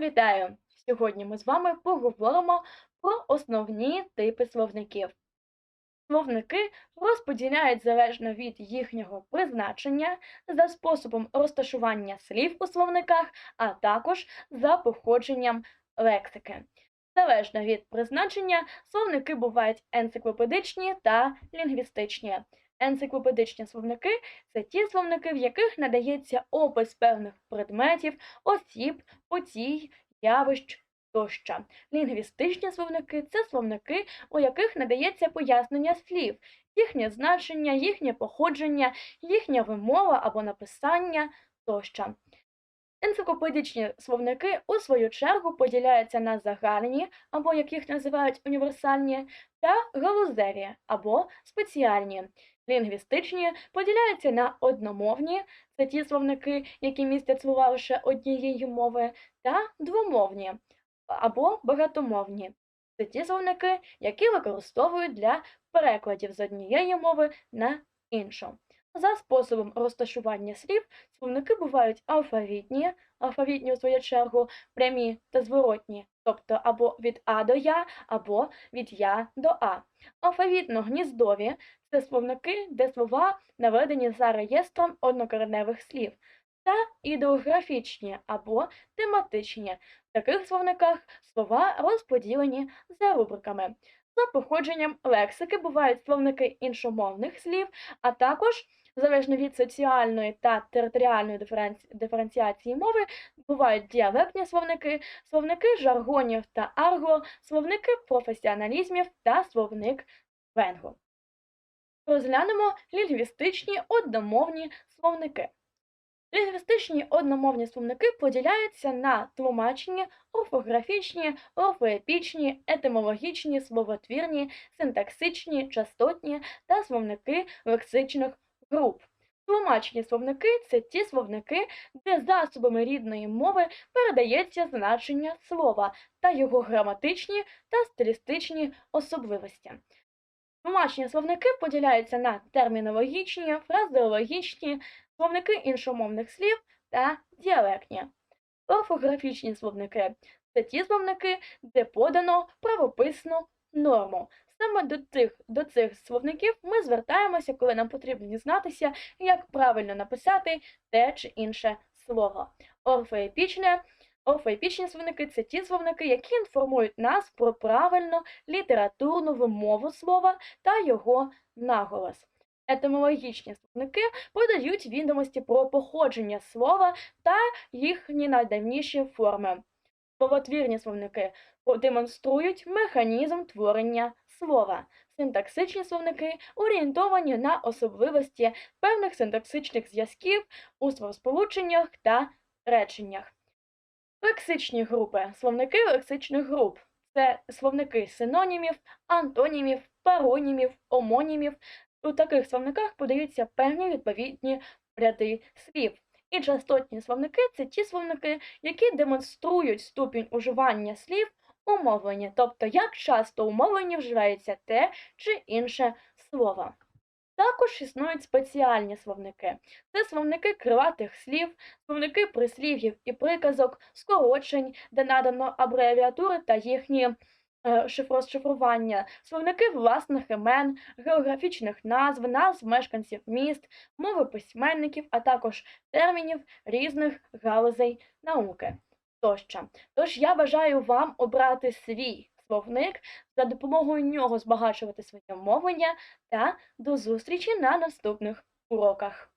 Вітаю! Сьогодні ми з вами поговоримо про основні типи словників. Словники розподіляють залежно від їхнього призначення за способом розташування слів у словниках, а також за походженням лексики. Залежно від призначення, словники бувають енциклопедичні та лінгвістичні. Енциклопедичні словники це ті словники, в яких надається опис певних предметів, осіб, подій, явищ тощо. Лінгвістичні словники це словники, у яких надається пояснення слів, їхнє значення, їхнє походження, їхня вимова або написання тощо. Енциклопедичні словники у свою чергу поділяються на загальні, або як їх називають універсальні, та галузеві або спеціальні. Лінгвістичні поділяються на одномовні, це ті словники, які містять слова лише однієї мови, та двомовні або багатомовні. Це ті словники, які використовують для перекладів з однієї мови на іншу. За способом розташування слів словники бувають алфавітні, алфавітні у свою чергу, прямі та зворотні, тобто або від А до Я, або від Я до А. Алфавітно-гніздові це словники, де слова наведені за реєстром однокореневих слів, та ідеографічні або тематичні. В таких словниках слова розподілені за рубриками. За походженням лексики бувають словники іншомовних слів, а також, залежно від соціальної та територіальної диференці... диференціації мови, бувають діалектні словники, словники жаргонів та арго, словники професіоналізмів та словник венгу. Розглянемо лінгвістичні одномовні словники. Лінгвістичні одномовні словники поділяються на тлумачені, орфографічні, орфоепічні, етимологічні, словотвірні, синтаксичні, частотні та словники лексичних груп. Тлумачені словники це ті словники, де засобами рідної мови передається значення слова та його граматичні та стилістичні особливості. Тлумачні словники поділяються на термінологічні, фразеологічні, словники іншомовних слів та діалектні. Орфографічні словники це ті словники, де подано правописну норму. Саме до цих, до цих словників ми звертаємося, коли нам потрібно дізнатися, як правильно написати те чи інше слово. Орфоепічне Орфоепічні словники це ті словники, які інформують нас про правильну літературну вимову слова та його наголос. Етимологічні словники подають відомості про походження слова та їхні найдавніші форми. Словотвірні словники демонструють механізм творення слова. Синтаксичні словники орієнтовані на особливості певних синтаксичних зв'язків у словосполученнях та реченнях. Лексичні групи. Словники лексичних груп. Це словники синонімів, антонімів, паронімів, омонімів. У таких словниках подаються певні відповідні ряди слів. І частотні словники це ті словники, які демонструють ступінь уживання слів у мовленні, тобто як часто у мовленні вживається те чи інше слово. Також існують спеціальні словники. Це словники крилатих слів, словники прислів'їв і приказок, скорочень, де надано абревіатури та їхні розшифрування, словники власних імен, географічних назв, назв мешканців міст, мови письменників, а також термінів різних галузей науки. Тощо. Тож я бажаю вам обрати свій словник, за допомогою нього збагачувати своє мовлення та до зустрічі на наступних уроках.